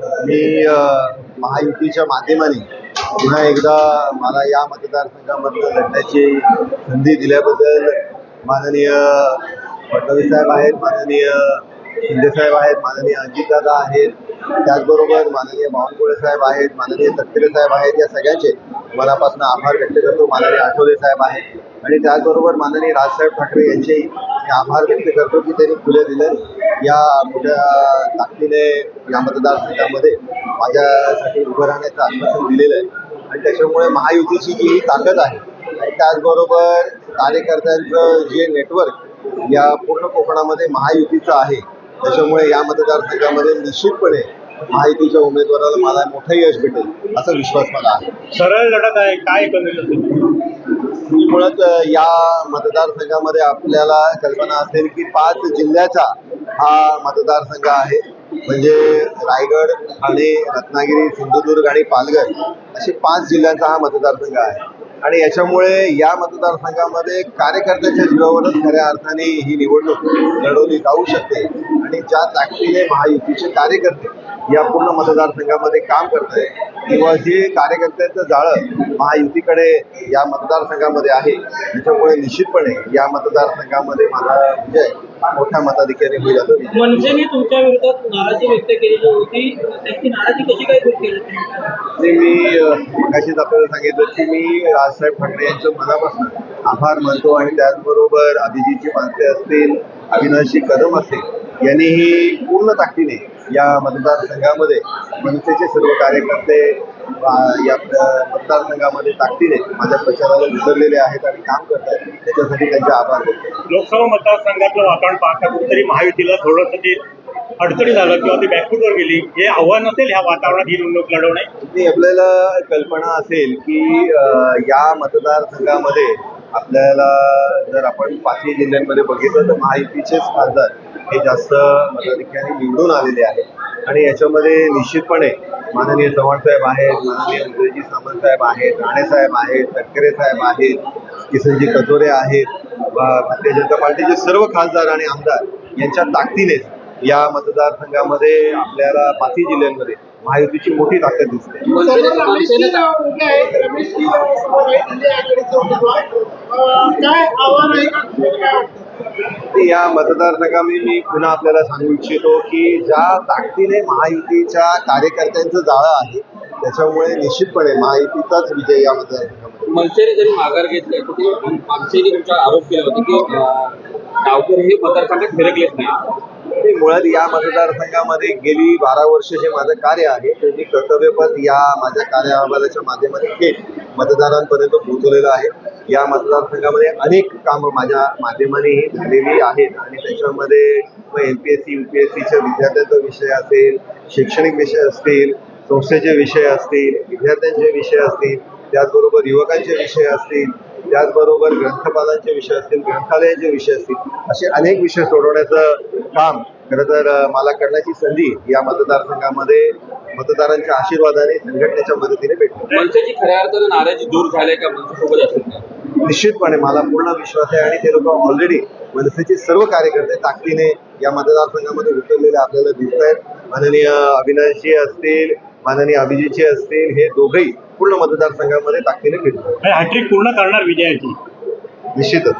मी महायुतीच्या माध्यमाने पुन्हा एकदा मला या मतदारसंघामधनं लढण्याची संधी दिल्याबद्दल माननीय फडणवीस साहेब आहेत माननीय शिंदे साहेब आहेत माननीय अजितदादा आहेत. त्याचबरोबर माननीय बावनकुळे साहेब आहेत माननीय तटकरे साहेब आहेत. या सगळ्यांचे मनापासून आभार व्यक्त करतो. माननीय आठवले साहेब आहेत. आणि त्याचबरोबर माननीय राजसाहेब ठाकरे यांचेही मी आभार व्यक्त करतो की त्यांनी खुले दिले. या मोठ्या ताकदीने या मतदारसंघामध्ये माझ्यासाठी उभं राहण्याचं आश्वासन दिलेलं आहे. आणि त्याच्यामुळे महायुतीची जी ही ताकद आहे आणि त्याचबरोबर कार्यकर्त्यांचं जे नेटवर्क या पूर्ण कोकणामध्ये महायुतीचं आहे त्याच्यामुळे या मतदारसंघामध्ये निश्चितपणे महायुतीच्या उमेदवाराला मला मोठं यश भेटेल असा विश्वास मला आहे. सरळ लढत आहे काय असेल मुळात या मतदारसंघामध्ये आपल्याला कल्पना असेल की पाच जिल्ह्याचा हा मतदारसंघ आहे. म्हणजे रायगड ठाणे रत्नागिरी सिंधुदुर्ग आणि पालघर असे पाच जिल्ह्यांचा हा मतदारसंघ आहे. आणि याच्यामुळे या मतदारसंघामध्ये कार्यकर्त्याच्या जीवावरच खऱ्या अर्थाने ही निवडणूक लढवली जाऊ शकते. आणि ज्या ताकदीने महायुतीचे कार्यकर्ते या पूर्ण मतदारसंघामध्ये काम करत आहे किंवा जे कार्यकर्त्यांचं जाळं महायुतीकडे या मतदारसंघामध्ये आहे त्याच्यामुळे निश्चितपणे या मतदारसंघामध्ये माझा विजय मोठ्या मताधिक्याने होईल असं विश्वास मनसेने तुमच्या विरोधात नाराजी व्यक्त केलेली होती त्यांची नाराजी कशी काय दूर केली? आणि मी मगाशीच आपल्याला सांगितलं की मी राजसाहेब ठाकरे यांच्या मनापासून आभार मानतो आणि त्याचबरोबर अभिजितची माणसे असतील अविनाशी कदम असतील यांनीही पूर्ण ताकदीने या मतदारसंघामध्ये मनसेचे सर्व कार्यकर्ते या मतदारसंघामध्ये ताकदीने माझ्या प्रचाराला उतरलेले आहेत आणि काम करत आहेत. त्याच्यासाठी त्यांचे आभार. लोकसभा मतदारसंघातलं वातावरण पाहता कुठेतरी महायुतीला थोडंसं ते अडचणी झालं किंवा ती बॅकफूटवर गेली. हे आव्हान असेल ह्या वातावरणात ही निवडणूक लढवणे? आपल्याला कल्पना असेल की या मतदारसंघामध्ये आपल्याला जर आपण पाचही जिल्ह्यांमध्ये बघितलं तर महायुतीचेच खासदार हे जास्त मताधिक्याने निवडून आलेले आहेत. आणि याच्यामध्ये निश्चितपणे माननीय चव्हाणसाहेब आहेत माननीय उदयजी सामंतसाहेब आहेत राणेसाहेब आहेत तटकरे साहेब आहेत किसनजी कचोरे आहेत भारतीय जनता पार्टीचे सर्व खासदार आणि आमदार यांच्या ताकदीनेच या मतदारसंघामध्ये आपल्याला पाचही जिल्ह्यांमध्ये महायुतीची मोठी ताकद दिसते काय आव्हान आहे या मतदारसंघामध्ये मी पुन्हा आपल्याला सांगू इच्छितो की ज्या ताकदीने महायुतीच्या कार्यकर्त्यांचं जाळं आहे त्याच्यामुळे निश्चितपणे महायुतीचाच विजय या मतदारसंघामध्ये मनसेने जरी माघार घेतली तरी मनसेने तुमचा आरोप केला होता की डावकर हे मतदारसंघात फिरकलेच नाही. मुळात या मतदारसंघामध्ये गेली बारा वर्ष जे माझं कार्य आहे ते मी कर्तव्यपद या माझ्या कार्य अहवालाच्या माध्यमाने थेट मतदारांपर्यंत पोहोचवलेलं आहे. या मतदारसंघामध्ये अनेक कामं माझ्या माध्यमानेही झालेली आहेत आणि त्याच्यामध्ये मग M P S C U P S सीच्या विद्यार्थ्यांचा विषय असेल शैक्षणिक विषय असतील संस्थेचे विषय असतील विद्यार्थ्यांचे विषय असतील त्याचबरोबर युवकांचे विषय असतील त्याचबरोबर ग्रंथपालांचे विषय असतील ग्रंथालयाचे विषय असतील असे अनेक विषय सोडवण्याचं काम खरं तर मला करण्याची संधी या मतदारसंघामध्ये मतदारांच्या आशीर्वादाने संघटनेच्या मदतीने भेटली. मनसेची खऱ्या अर्थानं नाराजी दूर झाल्या का? मनसेसोबत असेल का? निश्चितपणे मला पूर्ण विश्वास आहे आणि ते लोक ऑलरेडी मनसेचे सर्व कार्यकर्ते ताकदीने या मतदारसंघामध्ये उतरलेले आपल्याला दिसत आहेत माननीय अविनाशजी असतील माननीय अभिजितजी असतील हे दोघेही पूर्ण मतदारसंघामध्ये ताकदीने फिरतात हॅट्रिक पूर्ण करणार विजयाची. निश्चितच.